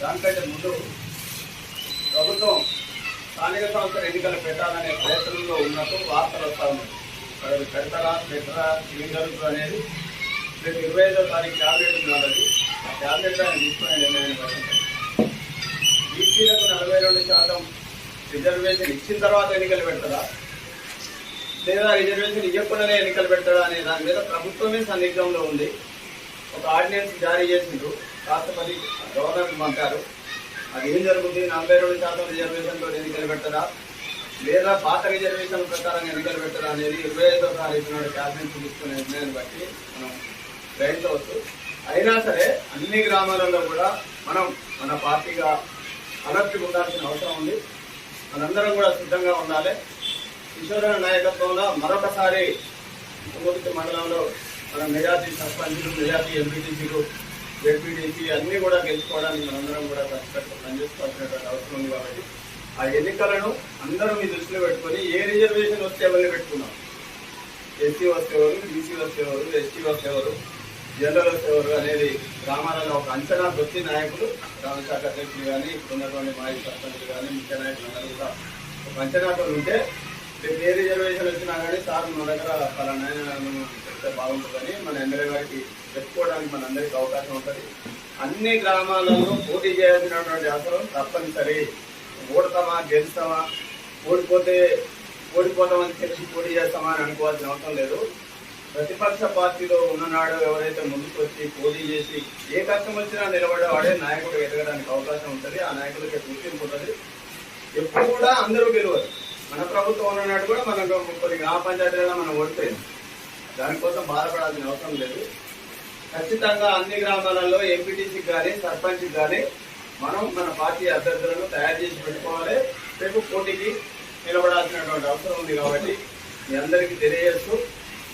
దానికంటే ముందు ప్రభుత్వం స్థానిక సంస్థల ఎన్నికలు పెట్టాలనే ప్రయత్నంలో ఉన్నట్టు వార్తలు వస్తా ఉన్నాయి. మరి అది పెడతారా పెట్టరా ఏం జరుగుతుంది అనేది రేపు ఇరవై ఐదో తారీఖు ట్యాబ్లెట్ ఉన్నది ఆ ట్యాబ్లెట్ ఆయన తీసుకునే నిర్ణయాన్ని బట్టి బీసీలకు నలభై రెండు శాతం రిజర్వేషన్ ఇచ్చిన తర్వాత ఎన్నికలు పెడతారా? లేదా రిజర్వేషన్ ఇవ్వకుండానే ఎన్నికలు పెడతాడా అనే దాని మీద ప్రభుత్వమే సందిగ్ధంలో ఉంది. ఒక ఆర్డినెన్స్ జారీ చేసిండ్రు. కాస్త మరి గవర్నర్ పంపారు. అది ఏం జరుగుతుంది? నలభై రెండు శాతం రిజర్వేషన్లో ఎన్నికలు పెట్టరా లేదా పాత రిజర్వేషన్ ప్రకారం ఎన్నికలు పెట్టరా అనేది ఇరవై ఐదో తారీఖు నాడు క్యాబినెట్ తీసుకునే నిర్ణయాన్ని బట్టి మనం గ్రహించవచ్చు. అయినా సరే అన్ని గ్రామాలలో కూడా మనం మన పార్టీగా అలర్ట్ ఉండాల్సిన అవసరం ఉంది. మనందరం కూడా సిద్ధంగా ఉండాలి. కిషోర నాయకత్వంలో మరొకసారి తుంగతుర్తి మండలంలో మన మెజార్టీ సర్పంచులు మెజార్టీ ఎంపీటీసీలు జెడ్పీటీసీ అన్నీ కూడా గెలుచుకోవడానికి మనందరం కూడా కష్టపడి పనిచేసుకోవాల్సినటువంటి అవసరం ఉంది కాబట్టి ఆ ఎన్నికలను అందరూ మీ దృష్టిలో పెట్టుకొని ఏ రిజర్వేషన్ వస్తే ఎవరిని పెట్టుకున్నాం. ఎస్సీ వస్తేవారు బీసీ వస్తే ఎవరు ఎస్టీ వస్తేవారు ఎవరు జనరల్ వస్తేవారు ఎవరు అనేది గ్రామాలలో ఒక అంచనా వృత్తి నాయకులు గ్రామ శాఖ అధ్యక్షులు కానీ ఇప్పుడు ఉన్నటువంటి మాజీ సర్పంచులు కానీ ముఖ్య నాయకులు అందరూ కూడా ఒక అంచనాతో ఉంటే రేపు ఏ రిజర్వేషన్ వచ్చినా కానీ సార్ మన దగ్గర పలానా బాగుంటుందని మన ఎమ్మెల్యే గారికి చెప్పుకోవడానికి మనందరికీ అవకాశం ఉంటుంది. అన్ని గ్రామాలలో పోటీ చేయాల్సినటువంటి అవసరం తప్పనిసరి. ఓడతామా గెలుస్తామా ఓడిపోతే ఓడిపోతామని తెలిసి పోటీ చేస్తామా అని అనుకోవాల్సిన అవసరం లేదు. ప్రతిపక్ష పార్టీలో ఉన్ననాడు ఎవరైతే ముందుకు వచ్చి పోటీ చేసి ఏ కష్టం వచ్చినా నిలబడేవాడే నాయకుడు ఎదగడానికి అవకాశం ఉంటుంది. ఆ నాయకులకి గుర్తింపు ఉంటుంది. ఎప్పుడు కూడా అందరూ గెలవరు. మన ప్రభుత్వం ఉన్ననాడు కూడా మనం కొన్ని గ్రామ పంచాయతీలలో మనం ఓడిపోయింది దానికోసం బాధపడాల్సిన అవసరం లేదు. ఖచ్చితంగా అన్ని గ్రామాలలో ఎంపీటీసీకి కానీ సర్పంచ్కి కానీ మనం మన పార్టీ అభ్యర్థులను తయారు చేసి పెట్టుకోవాలి. రేపు పోటీకి నిలబడాల్సినటువంటి అవసరం ఉంది కాబట్టి మీ అందరికీ తెలియజేస్తూ